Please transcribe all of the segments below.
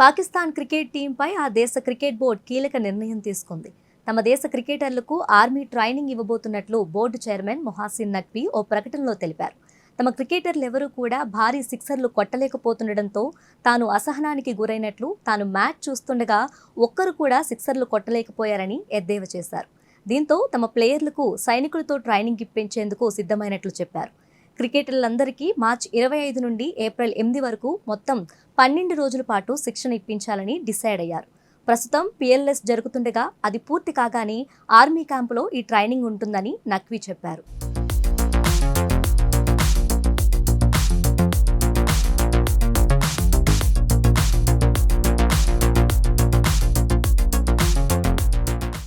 Pakistan cricket టీంపై ఆ దేశ cricket board కీలక నిర్ణయం తీసుకుంది. తమ దేశ క్రికెటర్లకు ఆర్మీ ట్రైనింగ్ ఇవ్వబోతున్నట్లు బోర్డు చైర్మన్ మొహాసిన్ నక్వీ ఓ ప్రకటనలో తెలిపారు. తమ క్రికెటర్లు ఎవరూ కూడా భారీ సిక్సర్లు కొట్టలేకపోతుండటంతో తాను అసహనానికి గురైనట్లు తాను మ్యాచ్ చూస్తుండగా ఒక్కరు కూడా సిక్సర్లు కొట్టలేకపోయారని ఎద్దేవా చేశారు. దీంతో తమ ప్లేయర్లకు సైనికులతో ట్రైనింగ్ ఇప్పించేందుకు సిద్ధమైనట్లు చెప్పారు. క్రికెటర్లందరికీ మార్చి ఇరవై ఐదు నుండి ఏప్రిల్ ఎనిమిది వరకు మొత్తం పన్నెండు రోజుల పాటు శిక్షణ ఇప్పించాలని డిసైడ్ అయ్యారు. ప్రస్తుతం పిఎల్ఎస్ జరుగుతుండగా అది పూర్తి కాగానే ఆర్మీ క్యాంపులో ఈ ట్రైనింగ్ ఉంటుందని నక్వీ చెప్పారు.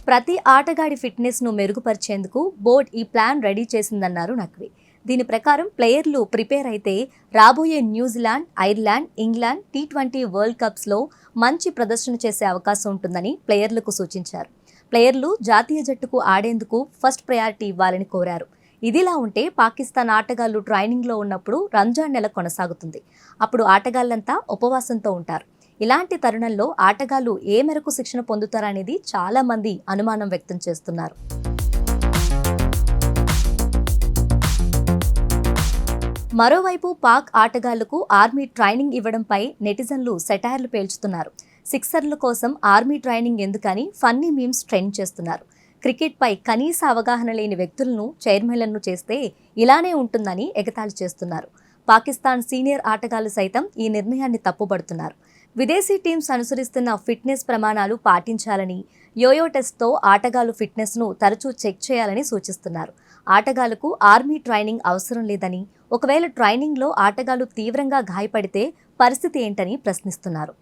ప్రతి ఆటగాడి ఫిట్నెస్ను మెరుగుపరిచేందుకు బోర్డ్ ఈ ప్లాన్ రెడీ చేసిందన్నారు నక్వీ. దీని ప్రకారం ప్లేయర్లు ప్రిపేర్ అయితే రాబోయే New Zealand Ireland England T twenty world కప్స్లో మంచి ప్రదర్శన చేసే అవకాశం ఉంటుందని ప్లేయర్లకు సూచించారు. ప్లేయర్లు జాతీయ జట్టుకు ఆడేందుకు ఫస్ట్ ప్రయారిటీ ఇవ్వాలని కోరారు. ఇదిలా ఉంటే పాకిస్తాన్ ఆటగాళ్ళు ట్రైనింగ్లో ఉన్నప్పుడు రంజాన్ నెల కొనసాగుతుంది. అప్పుడు ఆటగాళ్ళంతా ఉపవాసంతో ఉంటారు. ఇలాంటి తరుణంలో ఆటగాళ్ళు ఏ మేరకు శిక్షణ పొందుతారనేది చాలామంది అనుమానం వ్యక్తం చేస్తున్నారు. మరోవైపు పాక్ ఆటగాళ్ళకు ఆర్మీ ట్రైనింగ్ ఇవ్వడంపై నెటిజన్లు సెటైర్లు పేల్చుతున్నారు. సిక్సర్ల కోసం ఆర్మీ ట్రైనింగ్ ఎందుకని ఫన్నీ మీమ్స్ ట్రెండ్ చేస్తున్నారు. క్రికెట్పై కనీస అవగాహన లేని వ్యక్తులను చైర్మన్లను చేస్తే ఇలానే ఉంటుందని ఎగతాళి చేస్తున్నారు. పాకిస్తాన్ సీనియర్ ఆటగాళ్ళు సైతం ఈ నిర్ణయాన్ని తప్పుబడుతున్నారు. విదేశీ టీమ్స్ అనుసరిస్తున్న ఫిట్నెస్ ప్రమాణాలు పాటించాలని యోయో టెస్ట్తో ఆటగాళ్ళు ఫిట్నెస్ను తరచూ చెక్ చేయాలని సూచిస్తున్నారు. ఆటగాళ్ళకు ఆర్మీ ట్రైనింగ్ అవసరం లేదని ఒకవేళ ట్రైనింగ్లో ఆటగాళ్ళు తీవ్రంగా గాయపడితే పరిస్థితి ఏంటని ప్రశ్నిస్తున్నారు.